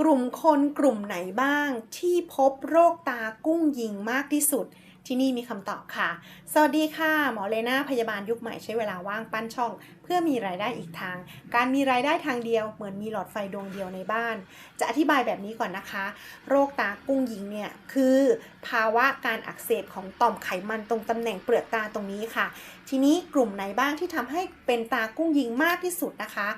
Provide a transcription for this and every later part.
กลุ่มคนกลุ่มไหนบ้างที่พบโรคตากุ้งยิงมากที่สุด ที่นี่มีคำตอบค่ะ สวัสดีค่ะ หมอเลนาพยาบาลยุคใหม่ใช้เวลาว่างปั้นช่อง เพื่อมีรายได้อีกทาง การมีรายได้ทางเดียวเหมือนมีหลอดไฟดวงเดียวในบ้าน จะอธิบายแบบนี้ก่อนนะคะ โรคตา กุ้งยิงเนี่ยคือภาวะการอักเสบของต่อมไขมันตรงตำแหน่งเปลือกตาตรงนี้ค่ะ ทีนี้กลุ่มไหนบ้างที่ทำให้เป็นตากุ้งยิงมากที่สุดนะคะ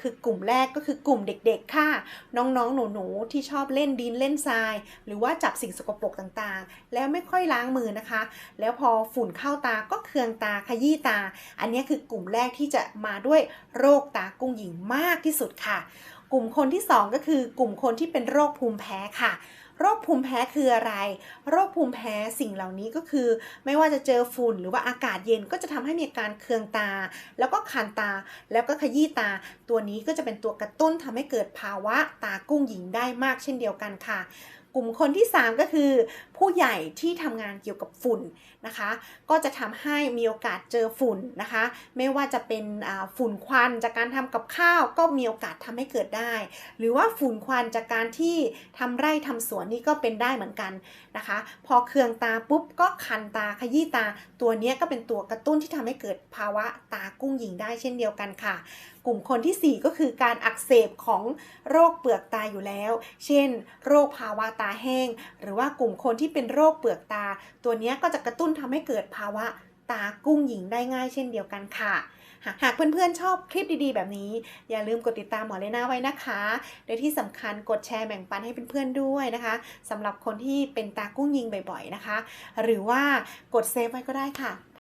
คือกลุ่มแรกก็คือกลุ่มเด็กๆค่ะ น้องๆหนูๆที่ชอบเล่นดินเล่นทราย หรือว่าจับสิ่งสกปรกต่างๆ แล้วไม่ค่อยล้างมือนะคะ แล้วพอฝุ่นเข้าตาก็เคืองตาขยี้ตา อันนี้คือกลุ่มแรกที่จะมาด้วยโรคตากุ้งหญิงมากที่สุดค่ะ กลุ่มคนที่สองก็คือกลุ่มคนที่เป็นโรคภูมิแพ้ค่ะ โรคภูมิแพ้คืออะไร โรคภูมิแพ้สิ่งเหล่านี้ก็คือ ไม่ว่าจะเจอฝุ่นหรือว่าอากาศเย็นก็จะทำให้มีการเคืองตา แล้วก็คันตาแล้วก็ขยี้ตา ตัวนี้ก็จะเป็นตัวกระตุ้นทำให้เกิดภาวะตากุ้งหญิงได้มากเช่นเดียวกันค่ะ กลุ่มคนที่ 3 ก็คือ ผู้ใหญ่ที่ทำงานเกี่ยวกับฝุ่นนะคะ ก็จะทำให้มีโอกาสเจอฝุ่นนะคะ ไม่ว่าจะเป็นฝุ่นควันจากการทำกับข้าวก็มีโอกาสทำให้เกิดได้ หรือว่าฝุ่นควันจากการที่ทำไร่ทำสวนนี่ก็เป็นได้เหมือนกันนะคะ พอเคืองตาปุ๊บก็คันตาขยี้ตา ตัวนี้ก็เป็นตัวกระตุ้นที่ทำให้เกิดภาวะตากุ้งหญิงได้เช่นเดียวกันค่ะ กลุ่มคนทีสี่ 4 ก็คือการอักเสบของโรคเปลือกตาอยู่แล้ว เช่น โรคภาวะตาแห้ง หรือว่ากลุ่มคนที่เป็นโรคเปลือกตา ตัวนี้ก็จะกระตุ้นทำให้เกิดภาวะตากุ้งหญิงได้ง่ายเช่นเดียวกันค่ะหากหากเพื่อนๆชอบคลิปดีๆ แบบนี้ อย่าลืมกดติดตามหมอเลน่าไว้นะคะ โดยที่สำคัญกดแชร์แบ่งปันให้เพื่อนๆด้วยนะคะสำหรับคนที่เป็นตากุ้งยิงบ่อยๆนะคะ หรือว่ากดเซฟไว้ก็ได้ค่ะ